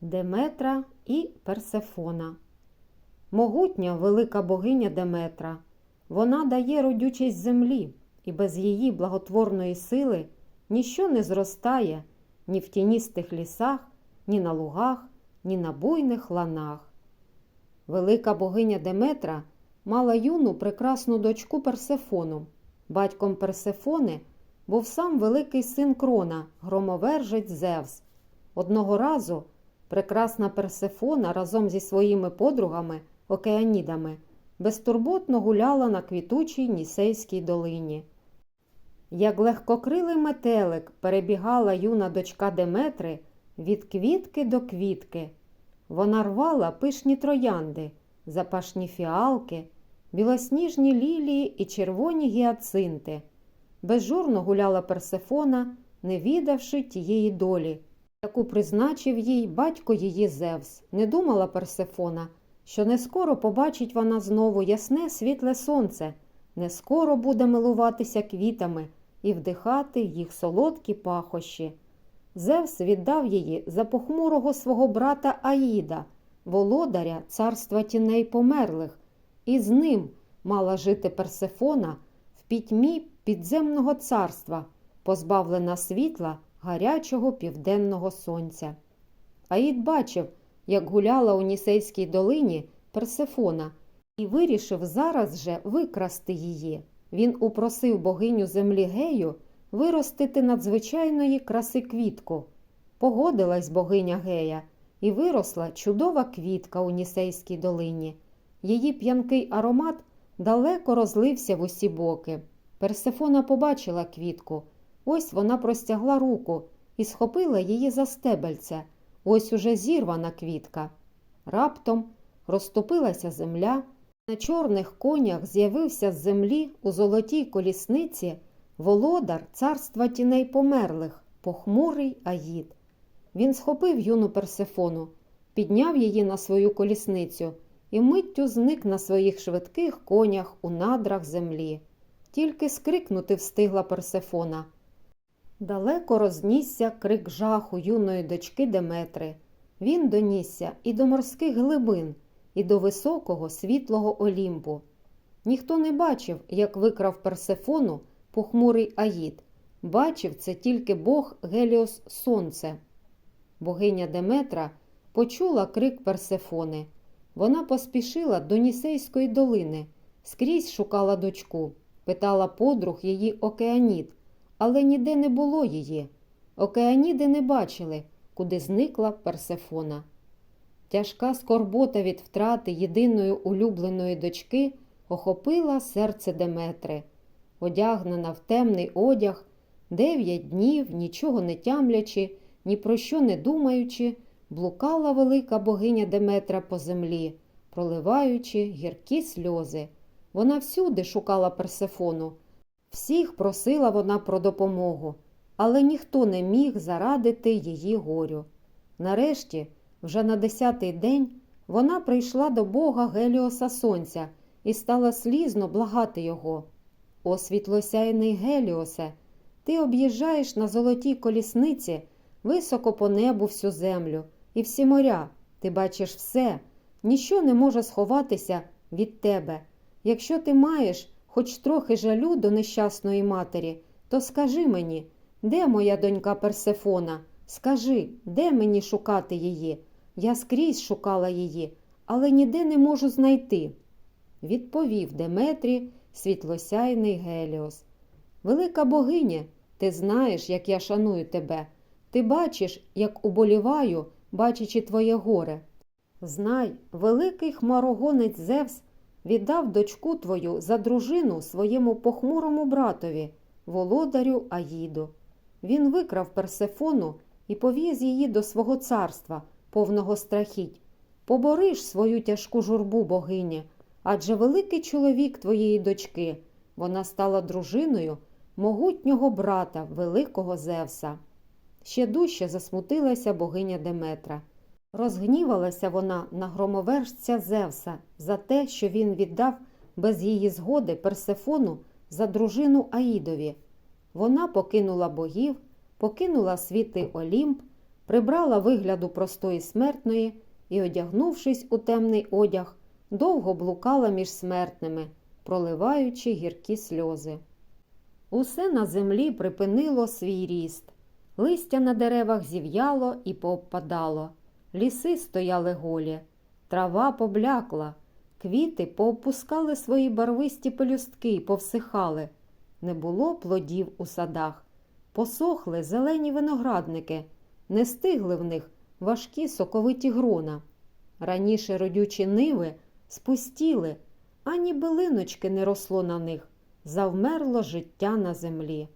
Деметра і Персефона. Могутня велика богиня Деметра. Вона дає родючість землі, і без її благотворної сили ніщо не зростає ні в тіністих лісах, ні на лугах, ні на буйних ланах. Велика богиня Деметра мала юну прекрасну дочку Персефону. Батьком Персефони був сам великий син Крона, громовержець Зевс. Одного разу прекрасна Персефона разом зі своїми подругами, океанідами, безтурботно гуляла на квітучій Нісейській долині. Як легкокрилий метелик перебігала юна дочка Деметри від квітки до квітки. Вона рвала пишні троянди, запашні фіалки, білосніжні лілії і червоні гіацинти. Безжурно гуляла Персефона, не відавши тієї долі, яку призначив їй батько її Зевс. Не думала Персефона, що не скоро побачить вона знову ясне світле сонце, не скоро буде милуватися квітами і вдихати їх солодкі пахощі. Зевс віддав її за похмурого свого брата Аїда, володаря царства тіней померлих, і з ним мала жити Персефона в пітьмі підземного царства, позбавлена світла гарячого південного сонця. Аїд бачив, як гуляла у Нісейській долині Персефона, і вирішив зараз же викрасти її. Він упросив богиню землі Гею виростити надзвичайної краси квітку. Погодилась богиня Гея, і виросла чудова квітка у Нісейській долині. Її п'янкий аромат далеко розлився в усі боки. Персефона побачила квітку. Ось вона простягла руку і схопила її за стебельце. Ось уже зірвана квітка. Раптом розтопилася земля. На чорних конях з'явився з землі у золотій колісниці володар царства тіней померлих, похмурий Аїд. Він схопив юну Персефону, підняв її на свою колісницю і миттю зник на своїх швидких конях у надрах землі. Тільки скрикнути встигла Персефона. Далеко рознісся крик жаху юної дочки Деметри. Він донісся і до морських глибин, і до високого світлого Олімпу. Ніхто не бачив, як викрав Персефону похмурий Аїд. Бачив це тільки Бог Геліос Сонце. Богиня Деметра почула крик Персефони. Вона поспішила до Нісейської долини, скрізь шукала дочку, питала подруг її океанід, але ніде не було її. Океаніди не бачили, куди зникла Персефона. Тяжка скорбота від втрати єдиної улюбленої дочки охопила серце Деметри. Одягнена в темний одяг, дев'ять днів, нічого не тямлячи, ні про що не думаючи, блукала велика богиня Деметра по землі, проливаючи гіркі сльози. Вона всюди шукала Персефону. Всіх просила вона про допомогу, але ніхто не міг зарадити її горю. Нарешті, вже на десятий день, вона прийшла до бога Геліоса Сонця і стала слізно благати його. О світлосяйний Геліосе, ти об'їжджаєш на золотій колісниці високо по небу всю землю і всі моря. Ти бачиш все, ніщо не може сховатися від тебе. Якщо ти маєш хоч трохи жалю до нещасної матері, то скажи мені, де моя донька Персефона? Скажи, де мені шукати її? Я скрізь шукала її, але ніде не можу знайти. Відповів Деметрі світлосяйний Геліос. Велика богиня, ти знаєш, як я шаную тебе. Ти бачиш, як уболіваю, бачачи твоє горе. Знай, великий хмарогонець Зевс віддав дочку твою за дружину своєму похмурому братові, володарю Аїду. Він викрав Персефону і повіз її до свого царства, повного страхіть. Побориш свою тяжку журбу, богиня, адже великий чоловік твоєї дочки, вона стала дружиною могутнього брата, великого Зевса. Ще дужче засмутилася богиня Деметра. Розгнівалася вона на громовержця Зевса за те, що він віддав без її згоди Персефону за дружину Аїдові. Вона покинула богів, покинула світи Олімп, прибрала вигляду простої смертної і, одягнувшись у темний одяг, довго блукала між смертними, проливаючи гіркі сльози. Усе на землі припинило свій ріст. Листя на деревах зів'яло і пообпадало, ліси стояли голі, трава поблякла, квіти поопускали свої барвисті пелюстки й повсихали. Не було плодів у садах, посохли зелені виноградники, не стигли в них важкі соковиті грона. Раніше родючі ниви спустіли, ані билиночки не росло на них, завмерло життя на землі.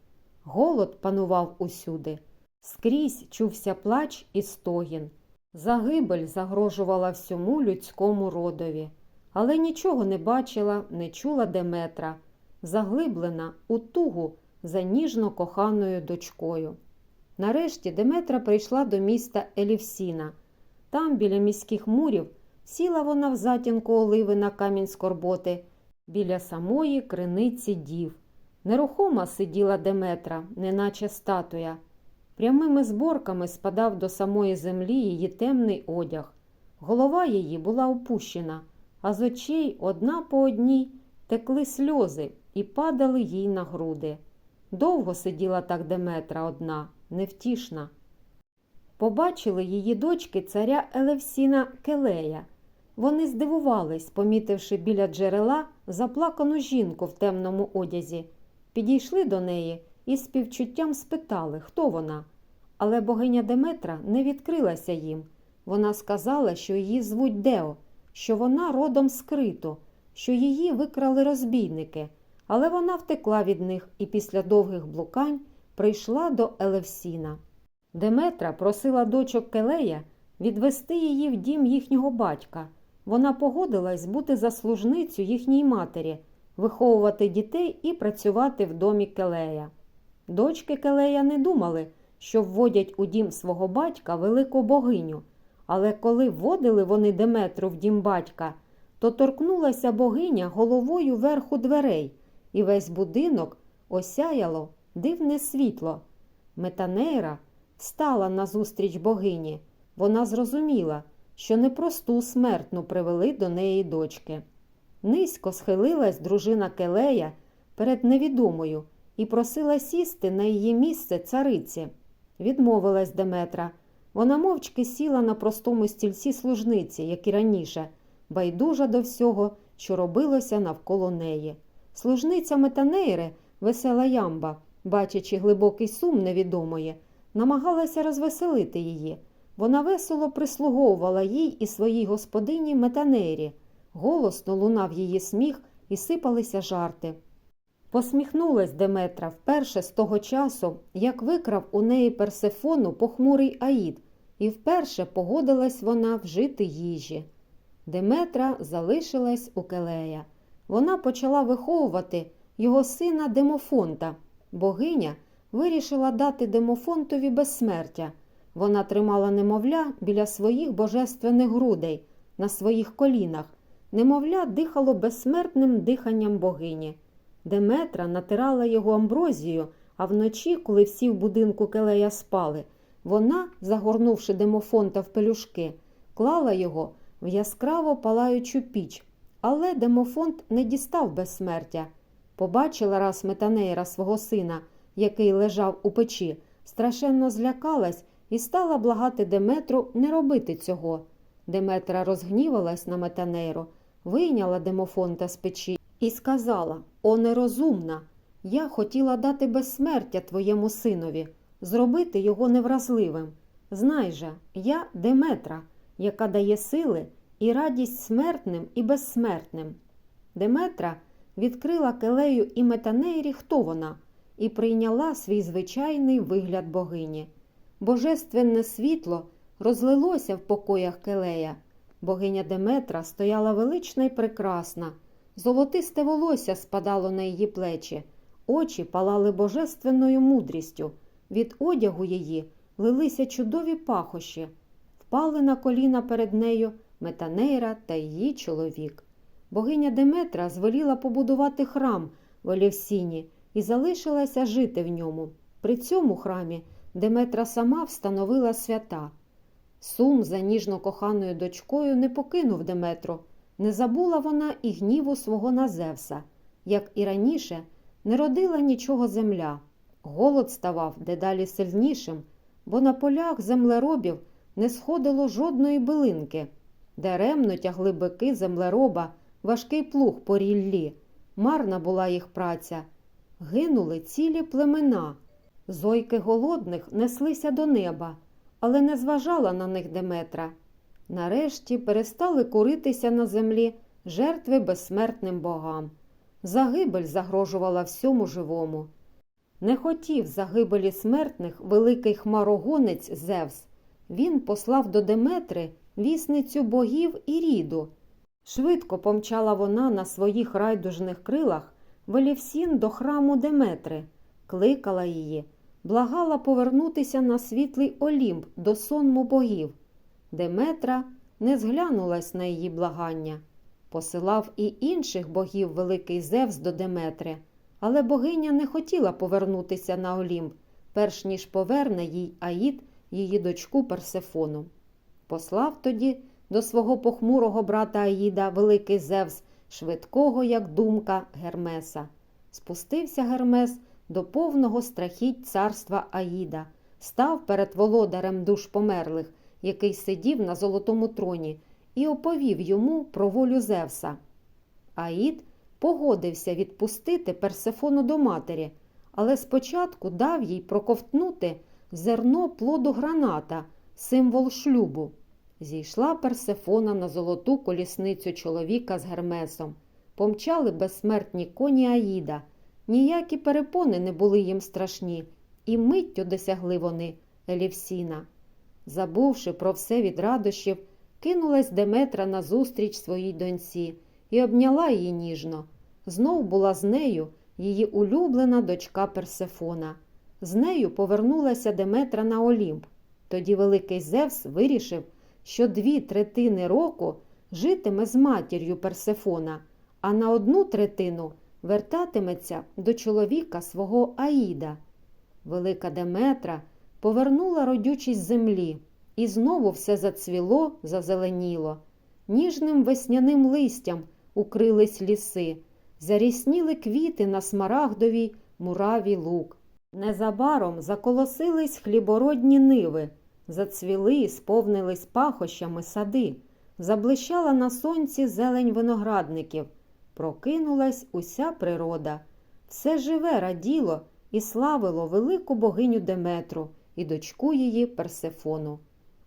Голод панував усюди. Скрізь чувся плач і стогін. Загибель загрожувала всьому людському родові, але нічого не бачила, не чула Деметра, заглиблена у тугу за ніжно коханою дочкою. Нарешті Деметра прийшла до міста Елівсіна. Там, біля міських мурів, сіла вона в затінку оливи на камінь скорботи, біля самої криниці дів. Нерухома сиділа Деметра, неначе статуя. Прямими зборками спадав до самої землі її темний одяг. Голова її була опущена, а з очей одна по одній текли сльози і падали їй на груди. Довго сиділа так Деметра одна, невтішна. Побачили її дочки царя Елевсіна Келея. Вони здивувались, помітивши біля джерела заплакану жінку в темному одязі. Підійшли до неї і з співчуттям спитали, хто вона. Але богиня Деметра не відкрилася їм. Вона сказала, що її звуть Део, що вона родом з Криту, що її викрали розбійники, але вона втекла від них і після довгих блукань прийшла до Елевсіна. Деметра просила дочок Келея відвести її в дім їхнього батька. Вона погодилась бути заслужницю їхній матері, виховувати дітей і працювати в домі Келея. Дочки Келея не думали, що вводять у дім свого батька велику богиню, але коли вводили вони Деметру в дім батька, то торкнулася богиня головою верху дверей, і весь будинок осяяло дивне світло. Метанейра стала назустріч богині. Вона зрозуміла, що непросту смертну привели до неї дочки. Низько схилилась дружина Келея перед невідомою і просила сісти на її місце цариці. Відмовилась Деметра. Вона мовчки сіла на простому стільці служниці, як і раніше, байдужа до всього, що робилося навколо неї. Служниця Метанейри, весела ямба, бачачи глибокий сум невідомої, намагалася розвеселити її. Вона весело прислуговувала їй і своїй господині Метанейрі. Голосно лунав її сміх і сипалися жарти. Посміхнулась Деметра вперше з того часу, як викрав у неї Персефону похмурий Аїд, і вперше погодилась вона вжити їжі. Деметра залишилась у Келея. Вона почала виховувати його сина Демофонта. Богиня вирішила дати Демофонтові безсмертя. Вона тримала немовля біля своїх божественних грудей, на своїх колінах. Немовля дихало безсмертним диханням богині. Деметра натирала його амброзією, а вночі, коли всі в будинку келея спали, вона, загорнувши демофонта в пелюшки, клала його в яскраво палаючу піч, але демофонт не дістав безсмертя. Побачила раз метанейра свого сина, який лежав у печі, страшенно злякалась і стала благати Деметру не робити цього. Деметра розгнівалась на метанейру, вийняла демофонта з печі і сказала О, нерозумна! Я хотіла дати безсмертя твоєму синові, зробити його невразливим. Знай же, я Деметра, яка дає сили і радість смертним і безсмертним. Деметра відкрила келею і метанейрі, хто вона, і прийняла свій звичайний вигляд богині. Божественне світло розлилося в покоях келея. Богиня Деметра стояла велична й прекрасна. Золотисте волосся спадало на її плечі, очі палали божественною мудрістю. Від одягу її лилися чудові пахощі, впали на коліна перед нею Метанейра та її чоловік. Богиня Деметра звеліла побудувати храм в Олівсіні і залишилася жити в ньому. При цьому храмі Деметра сама встановила свята. Сум за ніжно коханою дочкою не покинув Деметру, не забула вона і гніву свого на Зевса. Як і раніше, не родила нічого земля. Голод ставав дедалі сильнішим, бо на полях землеробів не сходило жодної билинки. Даремно тягли бики землероба, важкий плуг по ріллі. Марна була їх праця. Гинули цілі племена. Зойки голодних неслися до неба, але не зважала на них Деметра. Нарешті перестали куритися на землі жертви безсмертним богам. Загибель загрожувала всьому живому. Не хотів загибелі смертних великий хмарогонець Зевс. Він послав до Деметри вісницю богів і ріду. Швидко помчала вона на своїх райдужних крилах в Елівсін до храму Деметри, кликала її, благала повернутися на світлий Олімп до сонму богів. Деметра не зглянулась на її благання. Посилав і інших богів великий Зевс до Деметри, але богиня не хотіла повернутися на Олімп, перш ніж поверне їй Аїд її дочку Персефону. Послав тоді до свого похмурого брата Аїда великий Зевс, швидкого, як думка, Гермеса. Спустився Гермес до повного страхіть царства Аїда, став перед володарем душ померлих, який сидів на золотому троні, і оповів йому про волю Зевса. Аїд погодився відпустити Персефону до матері, але спочатку дав їй проковтнути зерно плоду граната, символ шлюбу. Зійшла Персефона на золоту колісницю чоловіка з Гермесом. Помчали безсмертні коні Аїда. Ніякі перепони не були їм страшні, і миттю досягли вони Елівсіна. Забувши про все від радощів, кинулась Деметра назустріч своїй доньці і обняла її ніжно. Знов була з нею її улюблена дочка Персефона. З нею повернулася Деметра на Олімп. Тоді великий Зевс вирішив, що дві третини року житиме з матір'ю Персефона, а на одну третину вертатиметься до чоловіка свого Аїда. Велика Деметра повернула родючість землі, і знову все зацвіло, зазеленіло. Ніжним весняним листям укрились ліси, зарісніли квіти на смарагдовій мураві лук. Незабаром заколосились хлібородні ниви, зацвіли і сповнились пахощами сади, заблищала на сонці зелень виноградників, прокинулась уся природа. Все живе раділо і славило велику богиню Деметру і дочку її Персефону.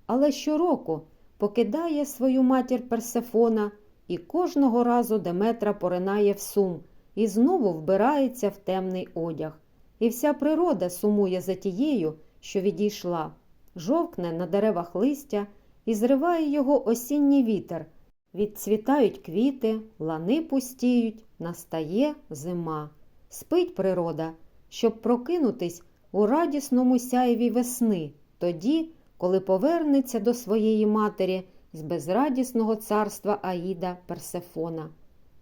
Але щороку покидає свою матір Персефона, і кожного разу Деметра поринає в сум і знову вбирається в темний одяг. І вся природа сумує за тією, що відійшла, жовкне на деревах листя і зриває його осінній вітер. Відцвітають квіти, лани пустіють, настає зима. Спить природа, щоб прокинутись у радісному сяєві весни, тоді, коли повернеться до своєї матері з безрадісного царства Аїда Персефона.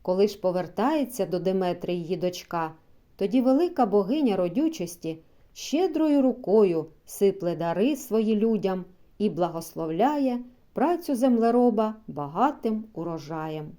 Коли ж повертається до Деметри її дочка, тоді велика богиня родючості щедрою рукою сипле дари свої людям і благословляє працю землероба багатим урожаєм.